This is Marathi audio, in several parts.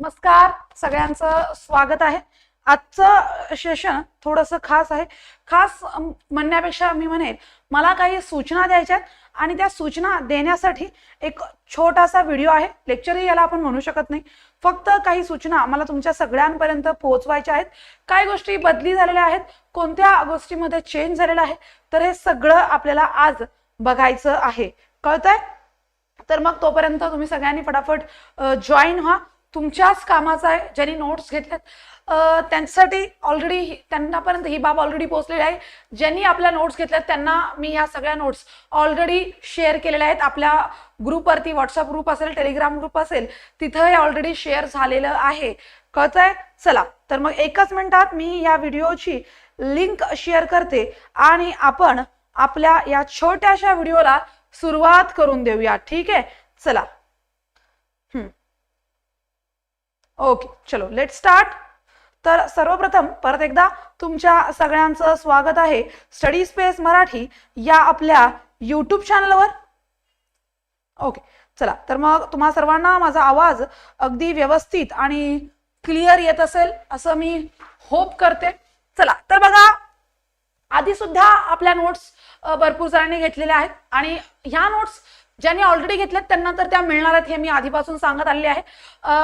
नमस्कार सगळ्यांचं स्वागत आहे. आजचं सेशन थोडंसं खास आहे. खास म्हणण्यापेक्षा मी म्हणेन मला काही सूचना द्यायच्या आहेत आणि त्या सूचना देण्यासाठी एक छोटासा व्हिडिओ आहे. लेक्चरही याला आपण म्हणू शकत नाही. फक्त काही सूचना मला तुमच्या सगळ्यांपर्यंत पोहोचवायच्या आहेत. काय गोष्टी बदली झालेल्या आहेत? कोणत्या गोष्टीमध्ये चेंज झालेला आहे? तर हे सगळं आपल्याला आज बघायचं आहे. कळतंय? तर मग तोपर्यंत तुम्ही सगळ्यांनी फटाफट जॉईन व्हा. तुमच्याच कामाचा आहे ज्यांनी नोट्स घेतल्यात त्यांच्यासाठी ऑलरेडी त्यांनापर्यंत ही बाब ऑलरेडी पोहोचलेली आहे. ज्यांनी आपल्या नोट्स घेतल्यात त्यांना मी ह्या सगळ्या नोट्स ऑलरेडी शेअर केलेल्या आहेत. आपल्या ग्रुपवरती व्हॉट्सअप ग्रुप असेल टेलिग्राम ग्रुप असेल तिथं हे ऑलरेडी शेअर झालेलं आहे. कळतंय? चला तर मग एकच मिनिटात मी या व्हिडिओची लिंक शेअर करते आणि आपण आपल्या या छोट्याशा व्हिडिओला सुरुवात करून देऊया. ठीक आहे? चला हम्म. ओके चलो लेट स्टार्ट तर सर्वप्रथम परत एकदा तुमच्या सगळ्यांचं स्वागत आहे स्टडी स्पेस मराठी या आपल्या यूट्यूब चॅनलवर ओके चला तर मग तुम्हा सर्वांना माझा आवाज अगदी व्यवस्थित आणि क्लिअर येत असेल असं मी होप करते. चला तर बघा आधी सुद्धा आपल्या नोट्स भरपूर जणांनी घेतलेल्या आहेत आणि ह्या नोट्स ज्यांनी ऑलरेडी घेतल्यात त्यांना तर त्या मिळणार आहेत हे मी आधीपासून सांगत आलेले आहे.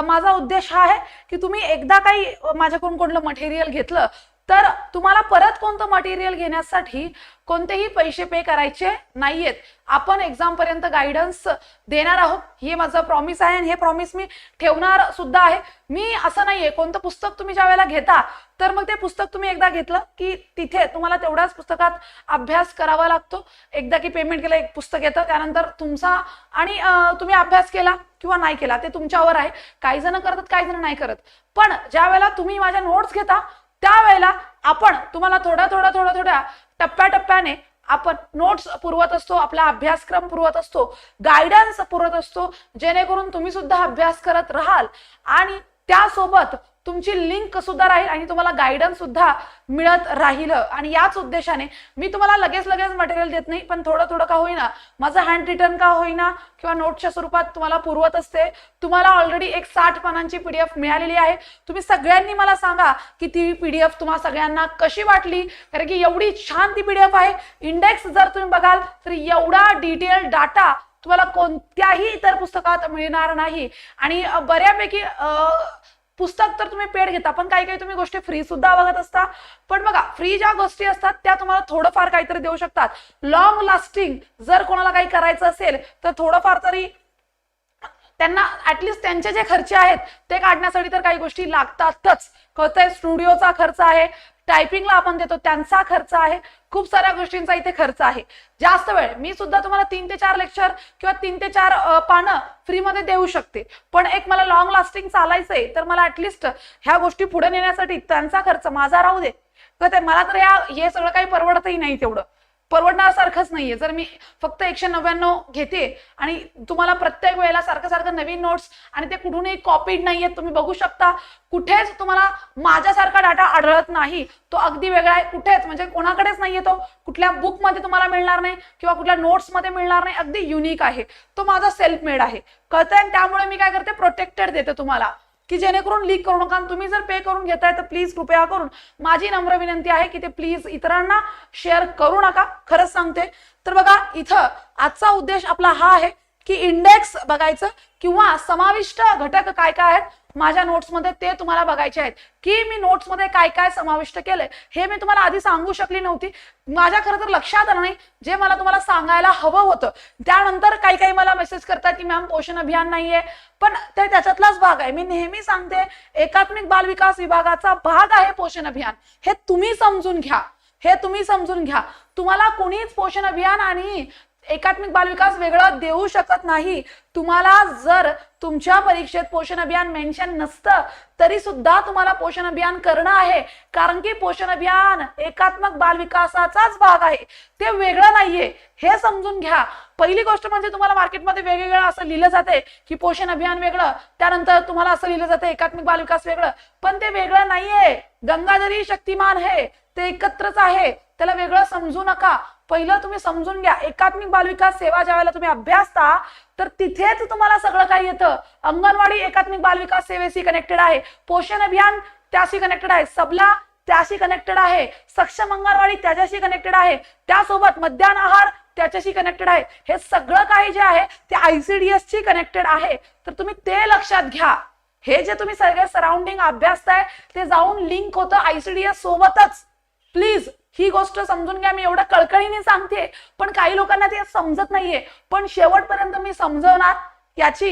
माझा उद्देश हा आहे की तुम्ही एकदा काही माझ्याकडून कोणलं मटेरियल घेतलं तर तुम्हाला परत कोणतं मटेरियल घेण्यासाठी कोणतेही पैसे पे करायचे नाहीयेत. आपण एक्झाम पर्यंत गायडन्स देणार आहोत. हे माझं प्रॉमिस आहे आणि हे प्रॉमिस मी ठेवणार सुद्धा आहे. मी असं नाहीये. कोणतं पुस्तक तुम्ही ज्या वेळेला घेता तर मग ते पुस्तक तुम्ही एकदा घेतलं की तिथे तुम्हाला तेवढ्याच पुस्तकात अभ्यास करावा लागतो. एकदा की पेमेंट केलं एक पुस्तक येतं. त्यानंतर तुमचा आणि तुम्ही अभ्यास केला किंवा नाही केला ते तुमच्यावर आहे. काही जण करतात काही जण नाही करत. पण ज्या वेळेला तुम्ही माझ्या नोट्स घेता त्यावेळेला आपण तुम्हाला थोड्या थोड्या थोड्या थोड्या टप्प्याटप्प्याने आपण नोट्स पुरवत असतो आपला अभ्यासक्रम पुरवत असतो गायडन्स पुरवत असतो जेणेकरून तुम्ही सुद्धा अभ्यास करत राहाल. आणि त्यासोबत तुमची लिंक सुद्धा राहील आणि तुम्हाला गायडन्स सुद्धा मिळत राहील. आणि याच उद्देशाने मी तुम्हाला लगेच लगेच मटेरियल देत नाही पण थोडं थोडं का होईना माझं हँड रिटर्न का होईना किंवा नोटच्या स्वरूपात तुम्हाला पुरवत असते तुम्हाला ऑलरेडी एक साठ पानांची पीडीएफ मिळालेली आहे. तुम्ही सगळ्यांनी मला सांगा की ती पीडीएफ तुम्हाला सगळ्यांना कशी वाटली? कारण की एवढी छान ती पीडीएफ आहे. इंडेक्स जर तुम्ही बघाल तर एवढा डिटेल डाटा तुम्हाला कोणत्याही इतर पुस्तकात मिळणार नाही. आणि बऱ्यापैकी पुस्तक तर तुम्ही पेड घेता पण काही काही तुम्ही गोष्टी फ्री सुद्धा बघत असता. पण बघा फ्री ज्या गोष्टी असतात त्या तुम्हाला थोडंफार काहीतरी देऊ शकतात. लॉंग लास्टिंग जर कोणाला काही करायचं असेल तर थोडंफार तरी त्यांना ऍटलिस्ट त्यांचे जे खर्चे आहेत ते काढण्यासाठी तर काही गोष्टी लागतातच. कळतंय स्टुडिओचा खर्च आहे टायपिंगला आपण देतो. त्यांचा खर्च आहे. खूप साऱ्या गोष्टींचा इथे खर्च आहे. जास्त वेळ. मी सुद्धा तुम्हाला तीन ते चार लेक्चर किंवा तीन ते चार पानं फ्रीमध्ये देऊ शकते. पण एक मला लॉंग लास्टिंग चालायचंय तर मला ऍटलिस्ट ह्या गोष्टी पुढे नेण्यासाठी त्यांचा खर्च माझा राहू दे. कळतंय मला तर ह्या हे सगळं काही परवडतही नाही तेवढं. परवडण्यासारखंच नाहीये. जर मी फक्त एकशे नव्याण्णव घेते आणि तुम्हाला प्रत्येक वेळेला सारखं सारखं नवीन नोट्स आणि ते कुठूनही कॉपीड नाहीये तुम्ही बघू शकता. कुठेच तुम्हाला माझ्यासारखा डाटा आढळत नाही. तो अगदी वेगळा आहे. कुठेच म्हणजे कोणाकडेच नाहीये तो. कुठल्या बुकमध्ये तुम्हाला मिळणार नाही किंवा कुठल्या नोट्समध्ये मिळणार नाही. अगदी युनिक आहे. तो माझा सेल्फ मेड आहे. कळतंय? त्यामुळे मी काय करते? प्रोटेक्टेड देते तुम्हाला. की जेणेकरून लीक करू नका. तुम्ही जर पे करून घेताय तर प्लीज कृपया करून माझी नम्र विनंती आहे की ते प्लीज इतरांना शेअर करू नका. खरंच सांगते. तर बघा इथं आजचा उद्देश आपला हा आहे की इंडेक्स बघायचं किंवा समाविष्ट घटक काय काय आहेत माझ्या नोट्समध्ये ते तुम्हाला बघायचे आहेत. की मी नोट्समध्ये काय काय समाविष्ट केलंय हे मी तुम्हाला आधी सांगू शकली नव्हती. माझ्या खरं तर लक्षात आलं नाही जे मला तुम्हाला सांगायला हवं होतं. त्यानंतर काही काही मला मेसेज करतात की मॅम पोषण अभियान नाहीये. पण ते त्याच्यातलाच भाग आहे. मी नेहमी सांगते एकात्मिक बाल विकास विभागाचा भाग आहे पोषण अभियान. हे तुम्ही समजून घ्या. हे तुम्ही समजून घ्या. तुम्हाला कुणीच पोषण अभियान आणि एकात्मिक बालविकास वेगळं देऊ शकत नाही. तुम्हाला जर तुमच्या परीक्षेत पोषण अभियान मेन्शन नसतं तरी सुद्धा तुम्हाला पोषण अभियान करणं आहे. कारण की पोषण अभियान एकात्मक बालविकासाचाच भाग आहे. ते वेगळं नाहीये. हे समजून घ्या. पहिली गोष्ट म्हणजे तुम्हाला मार्केटमध्ये वेगवेगळं असं लिहिलं जाते की पोषण अभियान वेगळं त्यानंतर तुम्हाला असं लिहिलं जातं एकात्मिक बालविकास वेगळं. पण ते वेगळं नाहीये. गंगाधरी शक्तिमान हे ते एकत्रच आहे. त्याला वेगळं समजू नका. पहिलं तुम्ही समजून घ्या. एकात्मिक बालविकास सेवा ज्या वेळेला तुम्ही अभ्यासता तर तिथेच तुम्हाला सगळं काही येतं. अंगणवाडी एकात्मिक बालविकास सेवेशी कनेक्टेड आहे. पोषण अभियान त्याशी कनेक्टेड आहे. सबला त्याशी कनेक्टेड आहे. सक्षम अंगणवाडी त्याच्याशी कनेक्टेड आहे. त्यासोबत मध्यान्ह आहार त्याच्याशी कनेक्टेड आहे. हे सगळं काही जे आहे ते आयसीडीएस ची कनेक्टेड आहे. तर तुम्ही ते लक्षात घ्या. हे जे तुम्ही सगळे सराउंडिंग अभ्यासताय ते जाऊन लिंक होतं आयसीडीएस सोबतच. प्लीज ही गोष्ट समजून घ्या मी एवढं कळकळीने सांगते. पण काही लोकांना ते समजत नाहीये. पण शेवटपर्यंत मी समजवणार याची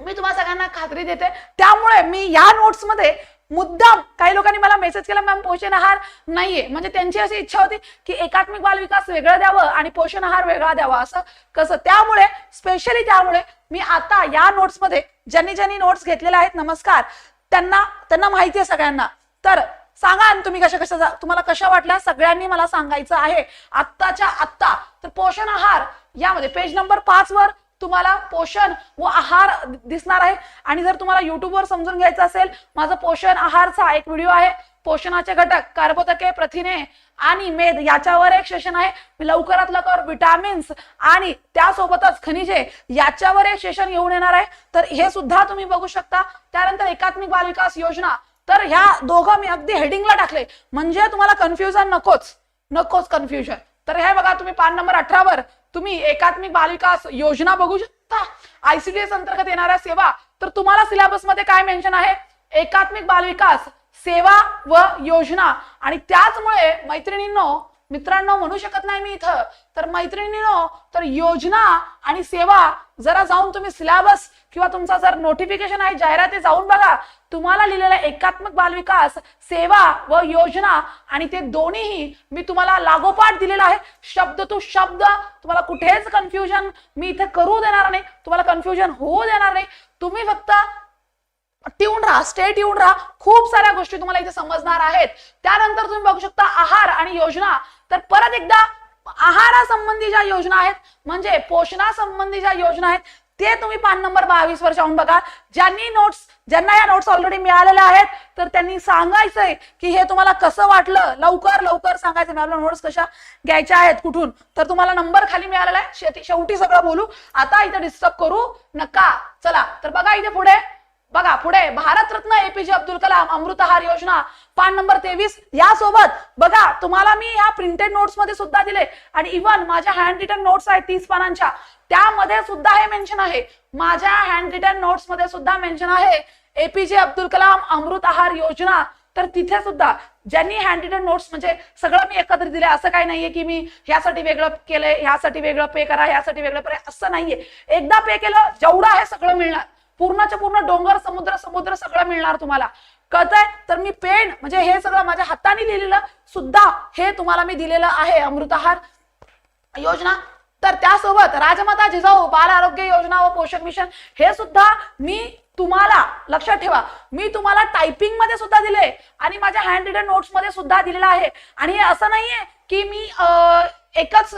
मी तुम्हाला सगळ्यांना खात्री देते. त्यामुळे मी या नोट्समध्ये मुद्दाम काही लोकांनी मला मेसेज केला मॅम पोषण आहार नाहीये. म्हणजे त्यांची अशी इच्छा होती की एकात्मिक बाल विकास वेगळं द्यावं आणि पोषण आहार वेगळा द्यावा असं. कसं? त्यामुळे स्पेशली त्यामुळे मी आता या नोट्समध्ये ज्यांनी ज्यांनी नोट्स घेतलेल्या आहेत नमस्कार त्यांना त्यांना माहिती आहे सगळ्यांना. तर सांगा आणि तुम्ही कशा कशा तुम्हाला कशा वाटल्या? सगळ्यांनी मला सांगायचं आहे. आत्ताच्या आत्ता. तर पोषण आहार यामध्ये पेज नंबर पाच वर तुम्हाला पोषण व आहार दिसणार आहे. आणि जर तुम्हाला युट्यूबवर समजून घ्यायचं असेल माझा पोषण आहारचा एक व्हिडिओ आहे. पोषणाचे घटक कार्बोदके प्रथिने आणि मेद याच्यावर एक सेशन आहे. मी लवकरात लवकर विटामिन्स आणि त्यासोबतच खनिजे याच्यावर एक सेशन घेऊन येणार आहे. तर हे सुद्धा तुम्ही बघू शकता. त्यानंतर एकात्मिक बालविकास योजना. तर ह्या दोघं मी अगदी हेडिंगला टाकले म्हणजे तुम्हाला कन्फ्युजन नकोच. नकोच कन्फ्युजन तर हे बघा तुम्ही पान नंबर अठरावर तुम्ही एकात्मिक बालविकास योजना बघू शकता. आयसीडीएस अंतर्गत येणाऱ्या सेवा. तर तुम्हाला सिलेबसमध्ये काय मेन्शन आहे? एकात्मिक बालविकास सेवा व योजना. आणि त्याचमुळे मैत्रिणींनो मित्रांनो म्हणू शकत नाही मी इथं. तर मैत्रिणीनो तर योजना आणि सेवा जरा जाऊन तुम्ही सिलेबस किंवा तुमचा जर नोटिफिकेशन आहे जाहिराती जाऊन बघा. तुम्हाला लिहिलेला एकात्मक बालविकास सेवा व योजना आणि ते दोन्हीही मी तुम्हाला लागोपाठ दिलेला आहे. शब्द टू शब्द. तुम्हाला कुठेच कन्फ्युजन मी इथे करू देणार नाही. तुम्हाला कन्फ्युजन होऊ देणार नाही. तुम्ही फक्त ट्यून राहा स्टेट येऊन राहा. खूप साऱ्या गोष्टी तुम्हाला इथे समजणार आहेत. त्यानंतर तुम्ही बघू शकता आहार आणि योजना. तर परत एकदा आहारासंबंधी ज्या योजना आहेत म्हणजे पोषणासंबंधी ज्या योजना आहेत ते तुम्ही पान नंबर बावीस वर जाऊन बघा. ज्यांनी नोट्स ज्यांना या नोट्स ऑलरेडी मिळालेल्या आहेत तर त्यांनी सांगायचंय की हे तुम्हाला कसं वाटलं? लवकर लवकर सांगायचं मी आपल्या नोट्स कशा घ्यायच्या आहेत कुठून? तर तुम्हाला नंबर खाली मिळालेला आहे. शेवटी शेवटी सगळं बोलू. आता इथे डिस्टर्ब करू नका. चला तर बघा इथे पुढे. बघा पुढे Bharat Ratna A P J Abdul Kalam Amrutahar योजना पान नंबर तेवीस यासोबत बघा तुम्हाला मी ह्या प्रिंटेड नोट्समध्ये सुद्धा दिले. आणि इव्हन माझ्या हँड रिटन नोट्स आहेत तीस पानांच्या त्यामध्ये सुद्धा हे मेन्शन आहे. माझ्या हँड रिटन नोट्समध्ये सुद्धा मेन्शन आहे एपीजे अब्दुल कलाम अमृत आहार योजना. तर तिथे सुद्धा ज्यांनी हँड रिटन नोट्स म्हणजे सगळं मी एकत्र दिले असं काही नाहीये की मी ह्यासाठी वेगळं केलंय ह्यासाठी वेगळं पे करा ह्यासाठी वेगळं पे असं नाहीये. एकदा पे केलं जेवढं आहे सगळं मिळणार. पूर्णच्या पूर्ण डोंगर समुद्र समुद्र सगळं मिळणार तुम्हाला. कळतंय? तर मी पेन म्हणजे हे सगळं माझ्या हाताने लिहिलेलं सुद्धा हे तुम्हाला मी दिलेलं आहे अमृतहार योजना. तर त्यासोबत राजमाता जिजाऊ बाल आरोग्य योजना व पोषण मिशन हे सुद्धा मी तुम्हाला लक्षात ठेवा. मी तुम्हाला टायपिंगमध्ये सुद्धा दिले आणि माझ्या हँड रिटन नोट्समध्ये सुद्धा दिलेलं आहे. आणि हे असं नाहीये की मी एकच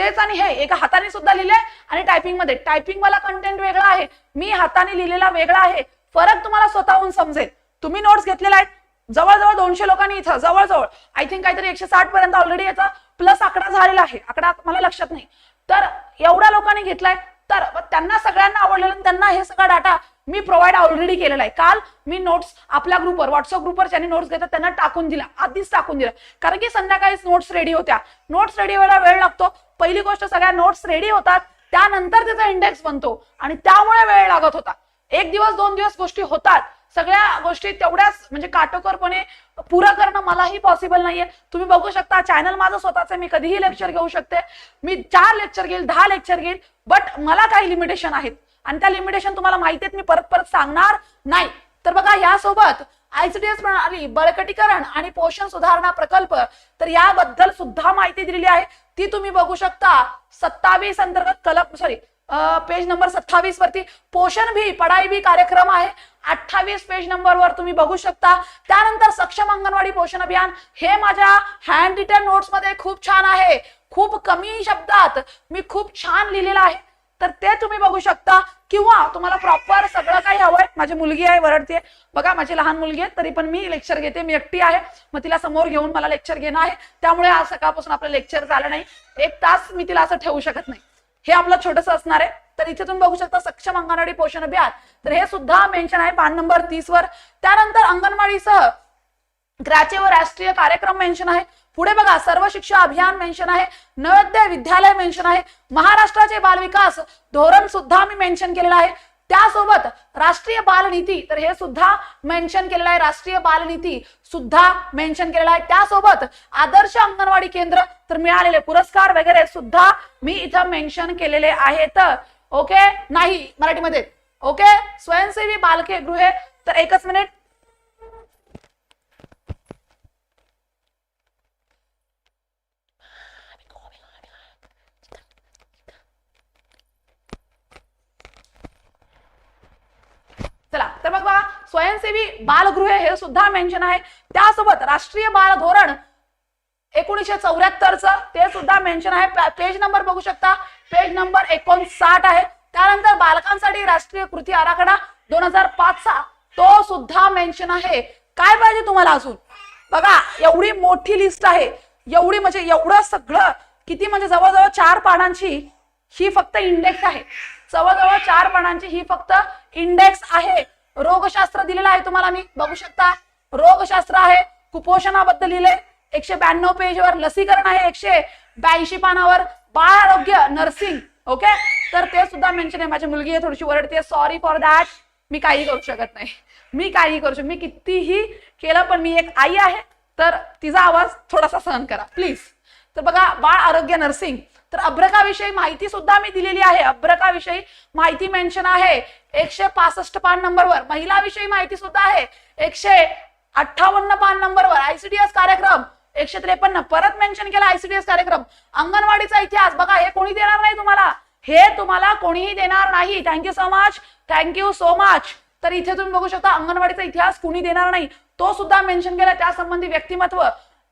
तेच आणि हे एका हाताने सुद्धा लिहिले आणि टायपिंगमध्ये. टायपिंग वाला कंटेंट वेगळा आहे. मी हाताने लिहिलेला वेगळा आहे. फरक तुम्हाला स्वतःहून समजेल. तुम्ही नोट्स घेतलेला आहेत. जवळजवळ दोनशे लोकांनी इथं जवळजवळ. आय थिंक काहीतरी एकशे साठ पर्यंत ऑलरेडी याचा प्लस आकडा झालेला आहे. आकडा मला लक्षात नाही. तर एवढ्या लोकांनी घेतलाय. तर त्यांना सगळ्यांना आवडलेलं आणि त्यांना हे सगळा डाटा मी प्रोव्हाइड ऑलरेडी केलेला आहे. काल मी नोट्स आपल्या ग्रुपवर व्हॉट्सअप ग्रुपवर ज्यांनी नोट्स घेतात त्यांना टाकून दिला. आधीच टाकून दिला. कारण की संध्याकाळीच नोट्स रेडी होत्या. नोट्स रेडी व्हायला वेळ लागतो. पहिली गोष्ट सगळ्या नोट्स रेडी होतात. त्यानंतर त्याचा इंडेक्स बनतो. आणि त्यामुळे वेळ लागत होता. एक दिवस दोन दिवस गोष्टी होतात. सगळ्या गोष्टी तेवढ्याच म्हणजे काटोकोरपणे पुरं करणं मलाही पॉसिबल नाहीये. तुम्ही बघू शकता चॅनल माझं स्वतःचं मी कधीही लेक्चर घेऊ शकते. मी चार लेक्चर घेईल दहा लेक्चर घेईल बट मला काही लिमिटेशन आहेत. आणि त्या लिमिटेशन तुम्हाला माहिती आहेत मी परत परत सांगणार नाही. तर बघा यासोबत आयसीडीएस प्रणाली बळकटीकरण आणि पोषण सुधारणा प्रकल्प तर याबद्दल सुद्धा माहिती दिलेली आहे. ती तुम्ही बघू शकता. सत्तावीस अंतर्गत कलम सॉरी पेज नंबर सत्तावीस वरती पोषण भी पढाई भी कार्यक्रम आहे. अठ्ठावीस पेज नंबर वर तुम्ही बघू शकता. त्यानंतर सक्षम अंगणवाडी पोषण अभियान हे माझ्या हँड रिटर्न नोट्समध्ये खूप छान आहे. खूप कमी शब्दात मी खूप छान लिहिलेलं आहे. तर ते तुम्ही बघू शकता. किंवा तुम्हाला प्रॉपर सगळं काही हवंय. माझी मुलगी आहे वरडते बघा माझी लहान मुलगी आहे तरी पण मी लेक्चर घेते. मी एकटी आहे. मग तिला समोर घेऊन मला लेक्चर घेणं आहे. त्यामुळे आज सकाळपासून आपलं लेक्चर झालं नाही. एक तास मी तिला असं ठेवू शकत नाही. हे आपलं छोटस असणार आहे. तर इथे तुम्ही बघू शकता सक्षम अंगणवाडी पोषण अभियान. तर हे सुद्धा मेन्शन आहे पान नंबर तीस वर. त्यानंतर अंगणवाडीसह ग्राचे व राष्ट्रीय कार्यक्रम मेन्शन आहे. पुढे बघा सर्व शिक्षा अभियान मेन्शन आहे. नवोदय विद्यालय मेन्शन आहे. महाराष्ट्राचे बालविकास धोरण सुद्धा मी मेन्शन केलेलं आहे. त्यासोबत राष्ट्रीय बालनीती तर हे सुद्धा मेन्शन केलेलं आहे. राष्ट्रीय बालनीती सुद्धा मेन्शन केलेलं आहे. त्यासोबत आदर्श अंगणवाडी केंद्र तर मिळालेले पुरस्कार वगैरे सुद्धा मी इथं मेन्शन केलेले आहेत. ओके नाही मराठीमध्ये. ओके स्वयंसेवी बालके गृहे तर एकच मिनिट चला तर मग बघा स्वयंसेवी बालगृहे हे सुद्धा मेन्शन आहे. त्यासोबत राष्ट्रीय बाल धोरण एकोणीसशे चौऱ्याहत्तरचं ते सुद्धा मेन्शन आहे. पेज नंबर बघू शकता. पेज नंबर एकोणसाठ आहे. त्यानंतर बालकांसाठी राष्ट्रीय कृती आराखडा दोन हजार पाचचा तो सुद्धा मेन्शन आहे. काय पाहिजे तुम्हाला अजून? बघा एवढी मोठी लिस्ट आहे. एवढी म्हणजे एवढं सगळं किती म्हणजे जवळजवळ चार पानांची ही फक्त इंडेक्स आहे. जवळजवळ चार पानांची ही फक्त इंडेक्स आहे. रोगशास्त्र दिलेलं आहे तुम्हाला मी. बघू शकता. रोगशास्त्र आहे. कुपोषणाबद्दल लिहिले एकशे ब्याण्णव पेजवर लसीकरण आहे एकशे ब्याऐंशी पानावर बाळ आरोग्य नर्सिंग ओके तर ते सुद्धा मेन्शन आहे. माझी मुलगी आहे थोडीशी वरडते सॉरी फॉर दॅट मी काही करू शकत नाही. मी काही करू शकत मी कितीही केलं पण मी एक आई आहे. तर तिचा आवाज थोडासा सहन करा. प्लीज तर बघा बाळ आरोग्य नर्सिंग तर अभ्रकाविषयी माहिती सुद्धा मी दिलेली आहे. अभ्रकाविषयी माहिती मेन्शन आहे. एकशे पासष्ट पान नंबरवर. महिलाविषयी माहिती सुद्धा आहे. एकशे अठ्ठावन्न पान नंबरवर. आयसीडीएस कार्यक्रम. एकशे त्रेपन्न. परत मेन्शन केला आयसीडीएस कार्यक्रम. अंगणवाडीचा इतिहास. बघा हे कोणी देणार नाही तुम्हाला? हे तुम्हाला कोणीही देणार नाही. Thank you so much thank you so much तर इथे तुम्ही बघू शकता अंगणवाडीचा इतिहास कुणी देणार नाही. तो सुद्धा मेन्शन केला. त्या संबंधी व्यक्तिमत्व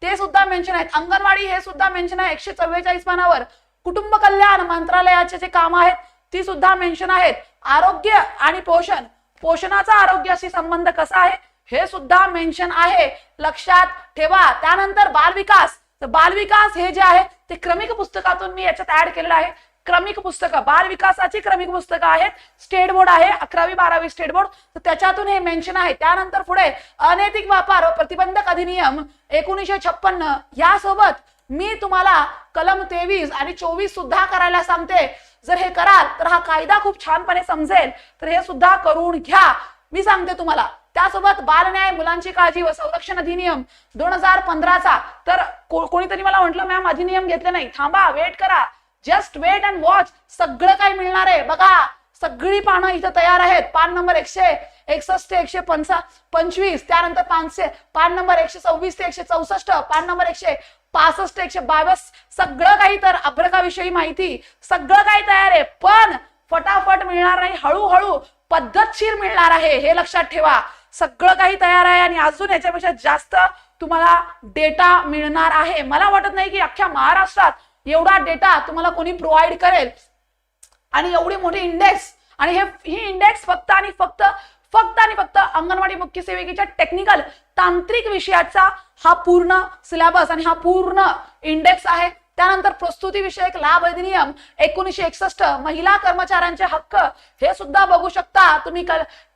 ते सुद्धा मेन्शन आहेत. अंगणवाडी हे सुद्धा मेन्शन आहे. एकशे चव्वेचाळीस पानावर. कुटुंब कल्याण मंत्रालयाचे जे काम आहेत ती सुद्धा मेन्शन आहेत. आरोग्य आणि पोषण. पोषणाचा आरोग्याशी संबंध कसा आहे हे सुद्धा मेन्शन आहे. लक्षात ठेवा. त्यानंतर बालविकास. तर बालविकास हे जे आहे ते क्रमिक पुस्तकातून मी याच्यात ऍड केलेलं आहे. क्रमिक पुस्तकं. बालविकासाची क्रमिक पुस्तकं आहेत. स्टेट बोर्ड आहे अकरावी बारावी स्टेट बोर्ड तर त्याच्यातून हे मेन्शन आहे. त्यानंतर पुढे अनैतिक व्यापार प्रतिबंधक अधिनियम एकोणीसशे छप्पन्न यासोबत मी तुम्हाला कलम तेवीस आणि चोवीस सुद्धा करायला सांगते. जर हे कराल तर हा कायदा खूप छानपणे समजेल. तर हे सुद्धा करून घ्या. मी सांगते तुम्हाला. त्यासोबत बालन्याय मुलांची काळजी व संरक्षण अधिनियम दोन हजार पंधराचा. तर को- कोणीतरी मला म्हटलं मॅम अधिनियम घेतले नाही. थांबा वेट करा. जस्ट वेट अँड वॉच सगळं काही मिळणार आहे. बघा सगळी पानं इथं तयार आहेत. पान नंबर एकशे एकसष्ट एकशे पंचा पंचवीस त्यानंतर पाचशे पान नंबर एकशे सव्वीस ते एकशे चौसष्ट पान नंबर एकशे पासष्ट एकशे बावीस सगळं काही तर अभ्रकाविषयी माहिती सगळं काही तयार आहे पण फटाफट मिळणार नाही हळूहळू पद्धतशीर मिळणार आहे हे लक्षात ठेवा. सगळं काही तयार आहे आणि अजून याच्यापेक्षा जास्त तुम्हाला डेटा मिळणार आहे. मला वाटत नाही की अख्ख्या महाराष्ट्रात एवढा डेटा तुम्हाला कोणी प्रोव्हाइड करेल. आणि एवढी मोठी इंडेक्स आणि हे ही इंडेक्स फक्त आणि फक्त फक्त आणि फक्त अंगणवाडी मुख्य सेविकेच्या टेक्निकल तांत्रिक विषयाचा हा पूर्ण सिलेबस आणि हा पूर्ण इंडेक्स आहे. त्यानंतर प्रस्तुती विषयक लाभ अधिनियम एकोणीशे एकसष्ट महिला कर्मचाऱ्यांचे हक्क हे सुद्धा बघू शकता. तुम्ही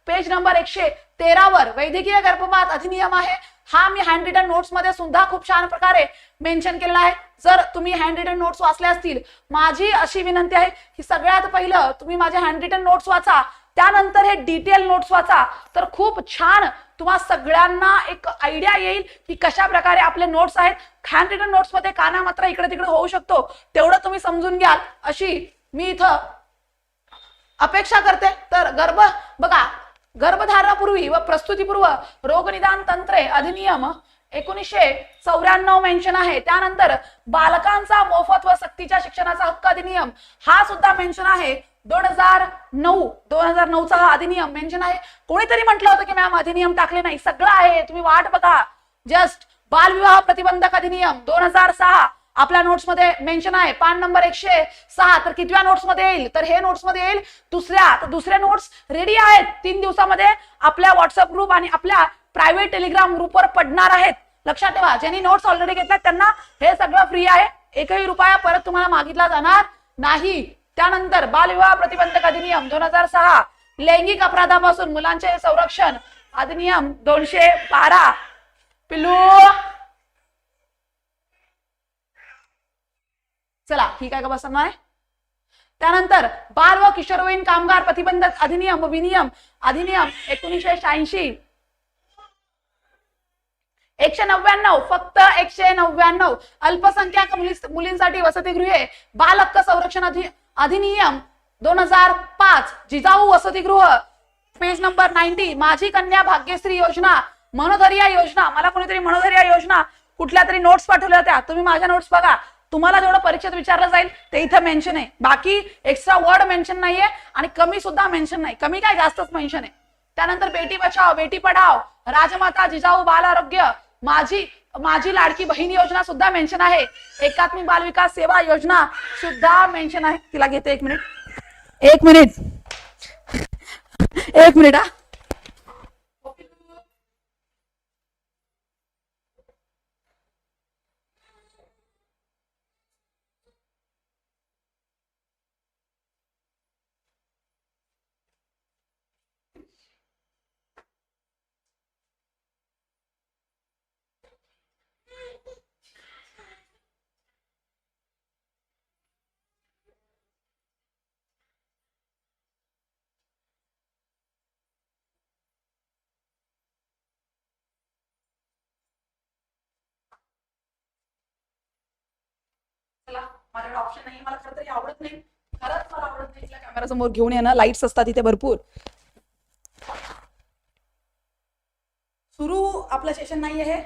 पेज नंबर एकशे तेरावर वैद्यकीय गर्भपात अधिनियम आहे. हा मी हँड रिटन नोट्समध्ये सुद्धा खूप छान प्रकारे मेन्शन केलेला आहे. जर तुम्ही हँड रिटन नोट्स वाचल्या असतील माझी अशी विनंती आहे की सगळ्यात पहिलं तुम्ही माझे हँड रिटन नोट्स वाचा. त्यानंतर हे डिटेल नोट्स वाचा. तर खूप छान तुम्हा सगळ्यांना एक आयडिया येईल की कशा प्रकारे आपले नोट्स आहेत. हँड रिटन नोट्समध्ये काना मात्र इकडे तिकडे होऊ शकतो. तेवढं तुम्ही समजून घ्याल. अशी मी इथं अपेक्षा करते. तर गर्भ बघा गर्भधारणापूर्वी व प्रस्तुतीपूर्व रोगनिदान तंत्रे अधिनियम एकोणीसशे चौऱ्याण्णव मेन्शन आहे. त्यानंतर बालकांचा मोफत व सक्तीच्या शिक्षणाचा हक्क अधिनियम हा सुद्धा मेन्शन आहे. दोन हजार नऊ दोन हजार नऊचा हा अधिनियम मेन्शन आहे. कोणीतरी म्हटलं होतं की मॅम अधिनियम टाकले नाही. सगळं आहे. तुम्ही वाट बघा. जस्ट बालविवाह प्रतिबंधक अधिनियम दोन हजार सहा आपल्या नोट्समध्ये मेन्शन आहे. पान नंबर एकशे सहा. तर कितव्या नोट्समध्ये येईल? तर हे नोट्समध्ये येईल. दुसऱ्या तर दुसऱ्या नोट्स रेडी आहेत. तीन दिवसामध्ये आपल्या व्हॉट्सअप ग्रुप आणि आपल्या प्रायव्हेट टेलिग्राम ग्रुपवर पडणार आहेत. लक्षात ठेवा. ज्यांनी नोट्स ऑलरेडी घेतल्या त्यांना हे सगळं फ्री आहे. एकही रुपया परत तुम्हाला मागितला जाणार नाही. त्यानंतर बालविवाह प्रतिबंधक अधिनियम दोन हजार सहा लैंगिक अपराधापासून मुलांचे संरक्षण अधिनियम दोनशे बारा. पिलू चला ठीक आहे का बसणार आहे? त्यानंतर बाल व किशोरवयीन कामगार प्रतिबंधक अधिनियम व विनियम अधिनियम एकोणीसशे शहाऐंशी. एकशे नव्याण्णव फक्त एकशे नव्याण्णव. अल्पसंख्याक मुलींसाठी वसतिगृहे बाल हक्क संरक्षण अधि- अधिनियम दोन हजार पाच जिजाऊ वसतिगृह. पेज नंबर नाईन्टी माझी कन्या भाग्यश्री योजना मनोधर्या योजना मला कोणीतरी मनोधर्या योजना कुठल्या तरी नोट्स पाठवल्या होत्या. तुम्ही माझ्या नोट्स बघा. तुम्हाला जेवढं परीक्षेत विचारलं जाईल ते इथं मेन्शन आहे. बाकी एक्स्ट्रा वर्ड मेन्शन नाहीये आणि कमी सुद्धा मेन्शन नाही. कमी काय जास्तच मेन्शन आहे. त्यानंतर बेटी बचाव बेटी पढाव राजमाता जिजाऊ बाल आरोग्य माझी माझी लाडकी बहीण योजना सुद्धा मेन्शन आहे. एकात्मिक बाल विकास सेवा योजना सुद्धा मेन्शन आहे. तिला घेते एक मिनिट एक मिनिट एक मिनिट हा चला माझ्याकडे ऑप्शन नाही मला खरं तरी आवडत नाही. खरंच मला आवडत नाही. कॅमेरा समोर घेऊन येणं लाईट्स असतात इथे भरपूर. सुरू आपलं सेशन नाहीये हे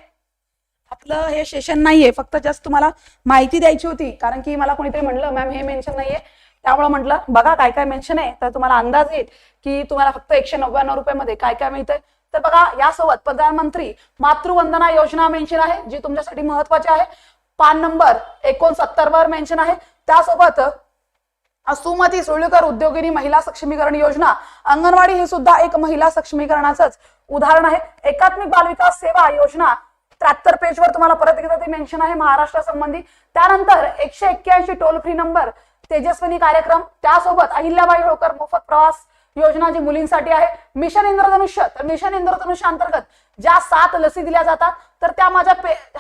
आपलं हे सेशन नाहीये फक्त जस्ट तुम्हाला माहिती द्यायची होती. कारण की मला कोणीतरी म्हणलं मॅम हे मेन्शन नाहीये. त्यामुळे म्हटलं बघा काय काय मेन्शन आहे. तर तुम्हाला अंदाज येईल की तुम्हाला फक्त एकशे नव्याण्णव रुपयामध्ये काय काय मिळतंय. तर बघा यासोबत प्रधानमंत्री मातृवंदना योजना मेन्शन आहे जी तुमच्यासाठी महत्वाची आहे. पान नंबर एकोणसत्तर वर मेन्शन आहे. त्यासोबत सुमती सुळकर उद्योगिनी महिला सक्षमीकरण योजना अंगणवाडी ही सुद्धा एक महिला सक्षमीकरणाचंच उदाहरण आहे. एकात्मिक बालविकास सेवा योजना त्र्याहत्तर पेजवर तुम्हाला परत एकदा ते मेन्शन आहे महाराष्ट्रा संबंधी. त्यानंतर एकशे एक्क्याऐंशी टोल फ्री नंबर तेजस्विनी कार्यक्रम त्यासोबत अहिल्याबाई होळकर मोफत प्रवास योजना जी मुलींसाठी आहे. मिशन इंद्रधनुष्य तर मिशन इंद्रधनुष्य अंतर्गत ज्या सात लसी दिल्या जातात तर त्या माझ्या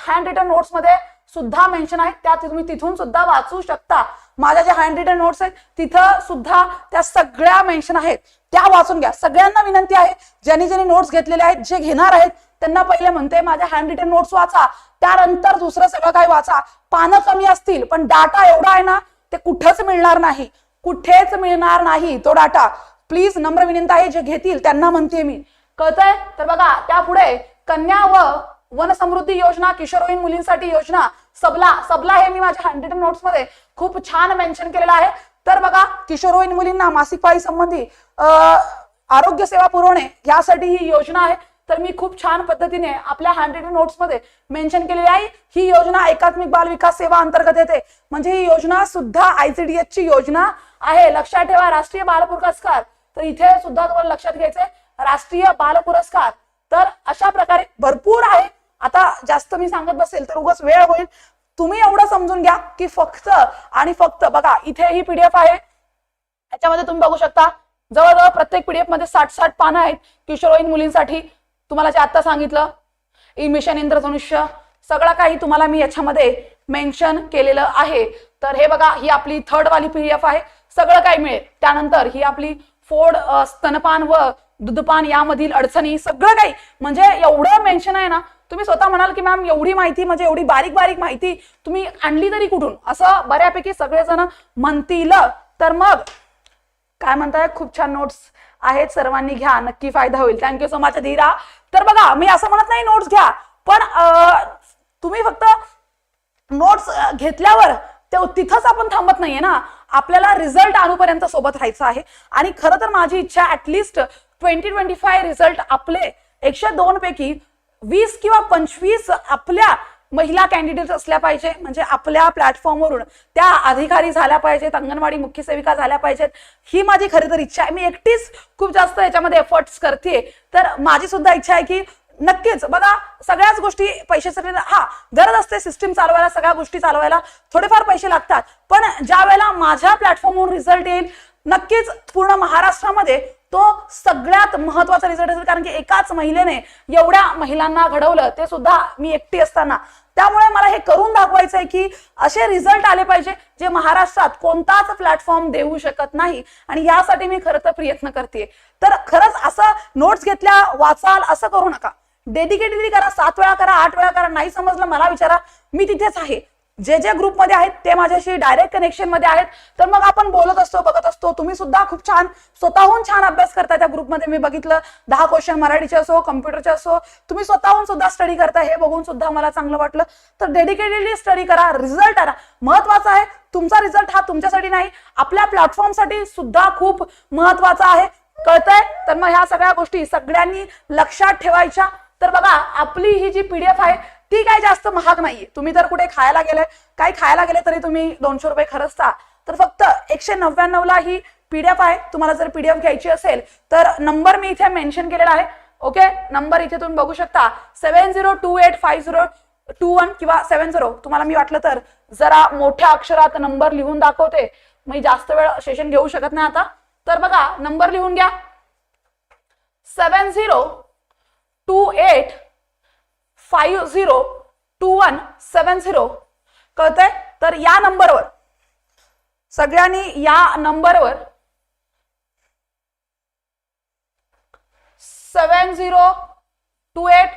हँड रिटर्न नोट्समध्ये सुद्धा मेन्शन आहेत. त्या तुम्ही तिथून सुद्धा वाचू शकता. माझ्या ज्या हँड रिटन नोट्स आहेत तिथं सुद्धा त्या सगळ्या मेन्शन आहेत. त्या वाचून घ्या. सगळ्यांना विनंती आहे ज्यांनी ज्यांनी नोट्स घेतलेले आहेत जे घेणार आहेत त्यांना पहिले म्हणते माझ्या हँड रिटन नोट्स वाचा. त्यानंतर दुसरं सगळं काही वाचा. पानं कमी असतील पण डाटा एवढा आहे ना ते कुठंच मिळणार नाही. कुठेच मिळणार नाही तो डाटा प्लीज नम्र विनंती आहे जे घेतील त्यांना म्हणते मी. कळतंय? तर बघा त्यापुढे कन्या व वन समृद्धी योजना किशोरवयीन मुलींसाठी योजना. सबला सबला हे मी माझ्या हँड रिटन नोट्समध्ये खूप छान मेन्शन केलेलं आहे. तर बघा किशोरवयीन मुलींना मासिक पाळी संबंधी आरोग्य सेवा पुरवणे यासाठी ही योजना आहे. तर मी खूप छान पद्धतीने आपल्या हँड रिटन नोट्समध्ये मेन्शन केलेली आहे. ही योजना एकात्मिक बाल विकास सेवा अंतर्गत येते. म्हणजे ही योजना सुद्धा आयसीडीएस ची योजना आहे. लक्षात ठेवा राष्ट्रीय बाल पुरस्कार. तर इथे सुद्धा तुम्हाला लक्षात घ्यायचंय. राष्ट्रीय बाल पुरस्कार. तर अशा प्रकारे भरपूर आहे. आता जास्त मी सांगत बसेल तर उगाच वेळ होईल. तुम्ही एवढं समजून घ्या की फक्त आणि फक्त बघा इथे ही पीडीएफ आहे. याच्यामध्ये तुम्ही बघू शकता जवळजवळ प्रत्येक पीडीएफमध्ये साठ साठ पानं आहेत. किशोरवयीन मुलींसाठी तुम्हाला जे आता सांगितलं ई मिशन इंद्रधनुष्य सगळं काही तुम्हाला मी याच्यामध्ये मेन्शन केलेलं आहे. तर हे बघा ही आपली थर्ड वाली पीडीएफ आहे. सगळं काही मिळेल. त्यानंतर ही आपली फोड स्तनपान व दुधपान यामधील अडचणी सगळं काही. म्हणजे एवढं मेन्शन आहे ना तुम्ही स्वतः म्हणाल की मॅम एवढी माहिती म्हणजे एवढी बारीक बारीक माहिती तुम्ही आणली तरी कुठून? असं बऱ्यापैकी सगळेजण म्हणतील. तर मग काय म्हणताय? खूप छान नोट्स आहेत सर्वांनी घ्या. नक्की फायदा होईल. Thank you so much Dheera. तर बघा मी असं म्हणत नाही नोट्स घ्या पण तुम्ही फक्त नोट्स घेतल्यावर ते तिथंच आपण थांबत नाहीये ना. आपल्याला रिझल्ट आणूपर्यंत सोबत राहायचं आहे. आणि खरं तर माझी इच्छा at least twenty twenty five result आपले एकशे दोन पैकी वीस किंवा पंचवीस आपल्या महिला कॅन्डिडेट असल्या पाहिजे. म्हणजे आपल्या प्लॅटफॉर्मवरून त्या अधिकारी झाल्या पाहिजेत अंगणवाडी मुख्य सेविका झाल्या पाहिजेत. ही माझी खरी तर इच्छा आहे. मी एकटीच खूप जास्त याच्यामध्ये एफर्ट्स करते तर माझी सुद्धा इच्छा आहे की नक्कीच बघा सगळ्याच गोष्टी पैशासाठी हा गरज असते सिस्टीम चालवायला सगळ्या गोष्टी चालवायला. थोडेफार पैसे लागतात. पण ज्या वेळेला माझ्या प्लॅटफॉर्मवरून रिझल्ट येईल नक्कीच पूर्ण महाराष्ट्रामध्ये तो सगळ्यात महत्त्वाचा रिझल्ट असेल. कारण की एकाच महिलेने एवढ्या महिलांना घडवलं ते सुद्धा मी एकटी असताना. त्यामुळे मला हे करून दाखवायचं आहे की असे रिझल्ट आले पाहिजे जे महाराष्ट्रात कोणताच प्लॅटफॉर्म देऊ शकत नाही. आणि यासाठी मी खरं तर प्रयत्न करते तर खरंच असं नोट्स घेतल्या वाचाल असं करू नका. डेडिकेटेडली करा सात वेळा करा आठ वेळा करा नाही समजलं मला विचारा मी तिथेच आहे. जे जे ग्रुपमध्ये आहेत ते माझ्याशी डायरेक्ट कनेक्शनमध्ये आहेत. तर मग आपण बोलत असतो बघत असतो. तुम्ही सुद्धा खूप छान स्वतःहून छान अभ्यास करता त्या ग्रुपमध्ये मी बघितलं दहा क्वेश्चन मराठीचे असो कम्प्युटरचे असो तुम्ही स्वतःहून सुद्धा स्टडी करता. हे बघून सुद्धा मला चांगलं वाटलं. तर डेडिकेटेडली स्टडी करा. रिझल्ट आला महत्त्वाचा आहे तुमचा रिझल्ट हा तुमच्यासाठी नाही. आपल्या प्लॅटफॉर्मसाठी सुद्धा खूप महत्त्वाचा आहे. कळतंय? तर मग ह्या सगळ्या गोष्टी सगळ्यांनी लक्षात ठेवायच्या. तर बघा आपली ही जी पीडीएफ आहे ती काय जास्त महाग नाहीये. तुम्ही जर कुठे खायला गेले काही खायला गेले तरी तुम्ही दोनशे रुपये खरचता तर फक्त एकशे नव्याण्णव ला ही पीडीएफ आहे. तुम्हाला जर पीडीएफ घ्यायची असेल तर नंबर मी इथे मेन्शन केलेला आहे. ओके? नंबर इथे तुम्ही बघू शकता. Seven zero two eight five zero two one किंवा सेव्हन झिरो. तुम्हाला मी वाटलं तर जरा मोठ्या अक्षरात नंबर लिहून दाखवते. मी जास्त वेळ सेशन घेऊ शकत नाही आता. तर बघा नंबर लिहून घ्या. Seven zero two eight five zero two one seven zero कळतंय? तर या नंबरवर सगळ्यांनी या नंबरवर seven zero two eight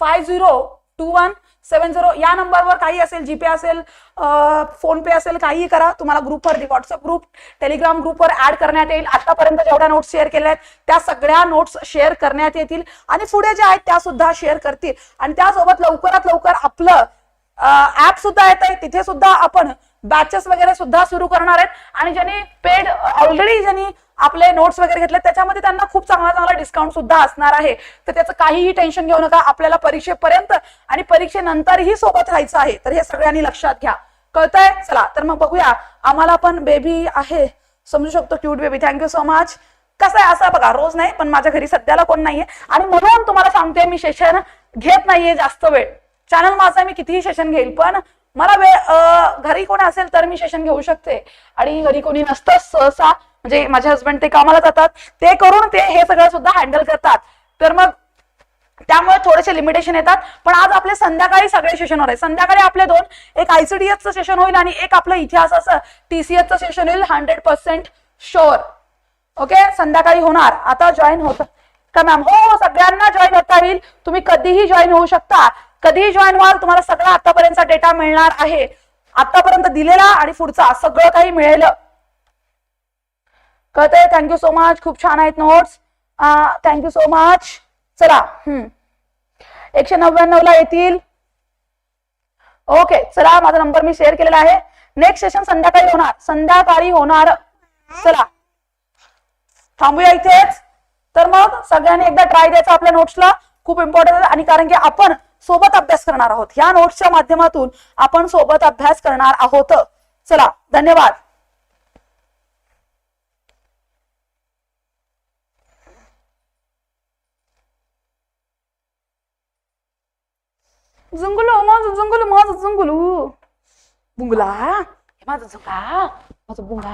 five zero two one seven zero या नंबरवर काही असेल जीपे असेल फोनपे असेल काहीही करा. तुम्हाला ग्रुपवर व्हॉट्सअप ग्रुप टेलिग्राम ग्रुपवर ऍड करण्यात येईल. आतापर्यंत जेवढ्या नोट्स शेअर केल्या आहेत त्या सगळ्या नोट्स शेअर करण्यात येतील. आणि पुढे ज्या आहेत त्या सुद्धा शेअर करतील. आणि त्यासोबत लवकरात लवकर आपलं ऍप सुद्धा येत आहे तिथे सुद्धा आपण बॅचेस वगैरे सुद्धा सुरू करणार आहेत. आणि ज्यांनी पेड ऑलरेडी ज्यांनी आपले नोट्स वगैरे घेतले त्याच्यामध्ये त्यांना खूप चांगला चांगला डिस्काउंट सुद्धा असणार आहे. तर त्याचं काहीही टेन्शन घेऊ नका आपल्याला परीक्षेपर्यंत आणि परीक्षेनंतरही सोबत राहायचं आहे. तर हे सगळ्यांनी लक्षात घ्या. कळतंय? चला तर मग बघूया. आम्हाला पण बेबी आहे. समजू शकतो cute baby thank you so much कसं आहे? असं बघा रोज नाही पण माझ्या घरी सध्याला कोण नाहीये. आणि म्हणून तुम्हाला सांगते मी सेशन घेत नाहीये जास्त वेळ. चॅनल माझा मी कितीही सेशन घेईल पण मला वेळ घरी कोण असेल तर मी सेशन घेऊ शकते. आणि घरी कोणी नसतं सहसा म्हणजे माझे हस्बंड ते कामाला जातात ते करून ते हे सगळं सुद्धा हँडल करतात. तर मग त्यामुळे थोडेसे लिमिटेशन येतात. पण आज आपले संध्याकाळी सगळे सेशन होणार आहे संध्याकाळी आपले दोन एक आयसीडीएसचं सेशन होईल आणि एक आपलं इतिहासाचं टीसीएसचं सेशन होईल हंड्रेड पर्सेंट शुअर ओके संध्याकाळी होणार. आता जॉईन होत. का मॅम हो, हो सगळ्यांना जॉईन होता येईल. तुम्ही कधीही जॉईन होऊ शकता. कधीही जॉईन व्हाल तुम्हाला सगळा आतापर्यंतचा डेटा मिळणार आहे. आतापर्यंत दिलेला आणि पुढचा सगळं काही मिळेल. कळतंय? थँक्यू सो मच खूप छान आहेत नोट्स थँक्यू सो मच चला. हम्म. एकशे नव्याण्णव ला येतील. ओके चला माझा नंबर मी शेअर केलेला आहे. नेक्स्ट सेशन संध्याकाळी होणार. संध्याकाळी होणार. चला. थांबूया इथेच. तर मग सगळ्यांनी एकदा ट्राय द्यायचा आपल्या नोट्सला खूप इम्पॉर्टंट आहे. आणि कारण की आपण सोबत अभ्यास करणार आहोत. ह्या नोट्सच्या माध्यमातून आपण सोबत अभ्यास करणार आहोत. चला धन्यवाद. जुंगलो माझं जुंगलो माझं जुंगलू बुंगला हे माझं जुंगा माझं बुंगा